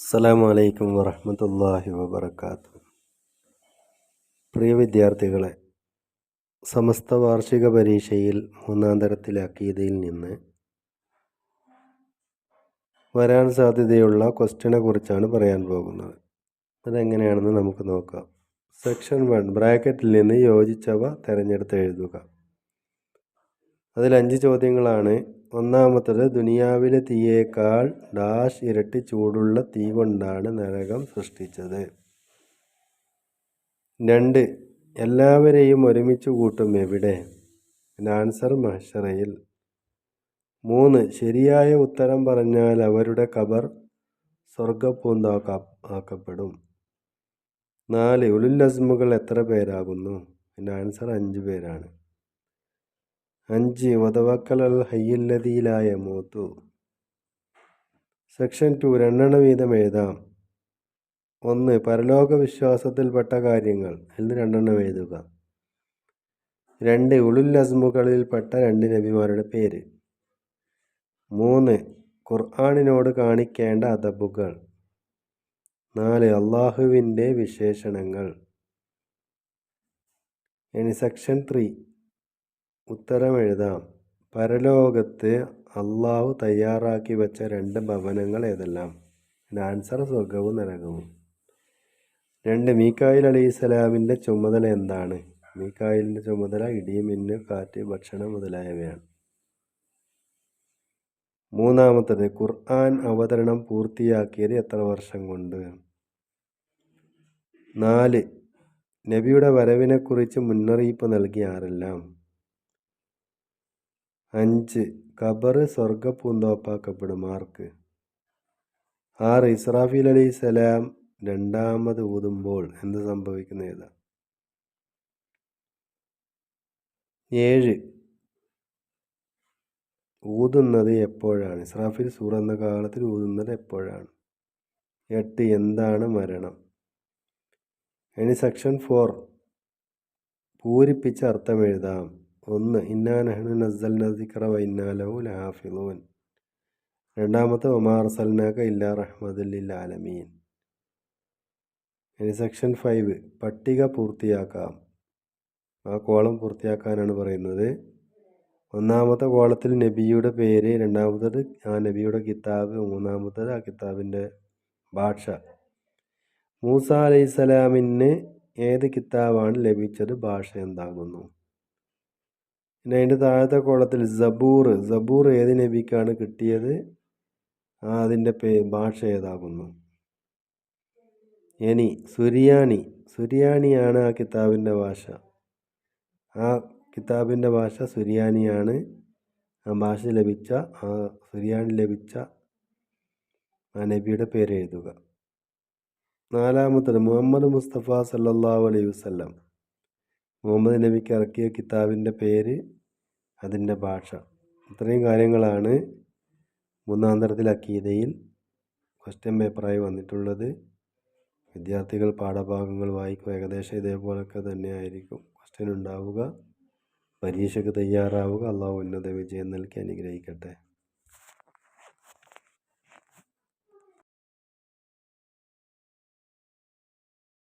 അസ്സലാമു അലൈക്കും വറഹമത്തല്ലാഹി വബർക്കാത്തു പ്രിയ വിദ്യാർത്ഥികളെ സമസ്ത വാർഷിക പരീക്ഷയിൽ മൂന്നാം തരത്തിലെ അക്കീതയിൽ നിന്ന് വരാൻ സാധ്യതയുള്ള ക്വസ്റ്റ്യനെ കുറിച്ചാണ് പറയാൻ പോകുന്നത്. അതെങ്ങനെയാണെന്ന് നമുക്ക് നോക്കാം. സെക്ഷൻ വൺ ബ്രാക്കറ്റിൽ നിന്ന് യോജിച്ചവ തിരഞ്ഞെടുത്ത് എഴുതുക. അതിൽ അഞ്ച് ചോദ്യങ്ങളാണ്. ഒന്നാമത്തത് ദുനിയാവിലെ തീയേക്കാൾ ഡാഷ് ഇരട്ടി ചൂടുള്ള തീ കൊണ്ടാണ് നരകം സൃഷ്ടിച്ചത്. രണ്ട് എല്ലാവരെയും ഒരുമിച്ച് കൂട്ടും എവിടെ? ആൻസർ മഹഷറയിൽ. മൂന്ന് ശരിയായ ഉത്തരം പറഞ്ഞാൽ അവരുടെ കബർ സ്വർഗപ്പൂന്താക്ക ആക്കപ്പെടും നാല് ഉലുല്ലസ്മുകൾ എത്ര പേരാകുന്നു? എന്റെ ആൻസർ അഞ്ച് പേരാണ്. അഞ്ച് വതവക്കൽ ഹയ്യല്ലതിയിലായ മൂത്തു. സെക്ഷൻ ടു രണ്ടെണ്ണം വീതം എഴുതാം. ഒന്ന് പരലോക വിശ്വാസത്തിൽപ്പെട്ട കാര്യങ്ങൾ. എന്ന് രണ്ടെണ്ണം എഴുതുക. രണ്ട് ഉളുൽ അസ്മുകളിൽപ്പെട്ട രണ്ട് നബിമാരുടെ പേര്. മൂന്ന് ഖുർആാനിനോട് കാണിക്കേണ്ട അദബുകൾ. നാല് അള്ളാഹുവിന്റെ വിശേഷണങ്ങൾ. ഇനി സെക്ഷൻ ത്രീ. ഉത്തരം എഴുതാം പരലോകത്ത് അള്ളാഹു തയ്യാറാക്കി വെച്ച രണ്ട് ഭവനങ്ങൾ ഏതെല്ലാം? ആൻസർ സ്വർഗവും നരകവും. രണ്ട് മീക്കായിൽ അലി ഇസ്ലാമിന്റെ ചുമതല എന്താണ്? മീക്കായിലിന്റെ ചുമതല ഇടിയും മിന്നു കാറ്റ് ഭക്ഷണം മുതലായവയാണ്. മൂന്നാമത്തത് ഖുർആൻ അവതരണം പൂർത്തിയാക്കിയത് എത്ര വർഷം കൊണ്ട്? നാല് നബിയുടെ വരവിനെക്കുറിച്ച് മുന്നറിയിപ്പ് നൽകിയ ആരെല്ലാം? അഞ്ച്. ഖബർ സ്വർഗപ്പൂന്തോപ്പാക്കപ്പെടും ആർക്ക്? ആറ്. ഇസ്രാഫീൽ അലി സലാം രണ്ടാമത് ഊതുമ്പോൾ എന്ത് സംഭവിക്കുന്ന ഏതാ ഏഴ്. ഊതുന്നത് എപ്പോഴാണ്? ഇസ്രാഫിൽ സൂർ എന്ന കാലത്തിൽ ഊതുന്നത് എപ്പോഴാണ്? എട്ട്. എന്താണ് മരണം? ഇനി സെക്ഷൻ ഫോർ. പൂരിപ്പിച്ച അർത്ഥം എഴുതാം. ഒന്ന് ഇന്നാ നെഹ്നു നസൽ നദിക്കറ വൈന്നാലഹു ലാഫിലൂൻ രണ്ടാമത്തെ ഒമാർ സൽനാക്ക ഇല്ലാ റഹ്മദുല്ലിൽ ആലമീൻ. ഇനി സെക്ഷൻ ഫൈവ് പട്ടിക പൂർത്തിയാക്കാം. ആ കോളം പൂർത്തിയാക്കാനാണ് പറയുന്നത്. ഒന്നാമത്തെ കോളത്തിൽ നബിയുടെ പേര് രണ്ടാമത്തത് ആ നബിയുടെ കിതാബ് മൂന്നാമത്തത് ആ കിതാബിന്റെ ഭാഷ. മൂസ അലൈഹിസ്സലാമിന് ഏത് കിതാബാണ് ലഭിച്ചത്? ഭാഷ എന്താകുന്നു? പിന്നെ അതിന്റെ താഴത്തെ കോളത്തിൽ സബൂർ. സബൂർ ഏത് നബിക്കാണ് കിട്ടിയത്? ആ അതിന്റെ പേ ഭാഷ ഏതാകുന്നു? ഇനി സുരിയാനി. സുരിയാനിയാണ് ആ കിതാബിന്റെ ഭാഷ. ആ കിതാബിന്റെ ഭാഷ സുരിയാനിയാണ്. ആ ഭാഷ ലഭിച്ച ആ സുരിയാനി ലഭിച്ച ആ നബിയുടെ പേര് എഴുതുക. നാലാമത്തത് മുഹമ്മദ് മുസ്തഫ സല്ലാ അലൈഹി വസ്ല്ലാം. മുഹമ്മദ് നബിക്ക് ഇറക്കിയ കിതാബിന്റെ പേര് അതിന്റെ ഭാഷ. ഇത്രയും കാര്യങ്ങളാണ് മൂന്നാം തരത്തിൽ അക്കീതയിൽ ക്വസ്റ്റ്യൻ പേപ്പറായി വന്നിട്ടുള്ളത്. വിദ്യാർത്ഥികൾ പാഠഭാഗങ്ങൾ വായിക്കും. ഏകദേശം ഇതേപോലൊക്കെ തന്നെയായിരിക്കും. ക്വസ്റ്റ്യൻ ഉണ്ടാവുക. പരീക്ഷയ്ക്ക് തയ്യാറാവുക. അള്ളാഹു ഉന്നത വിജയം നൽകി അനുഗ്രഹിക്കട്ടെ.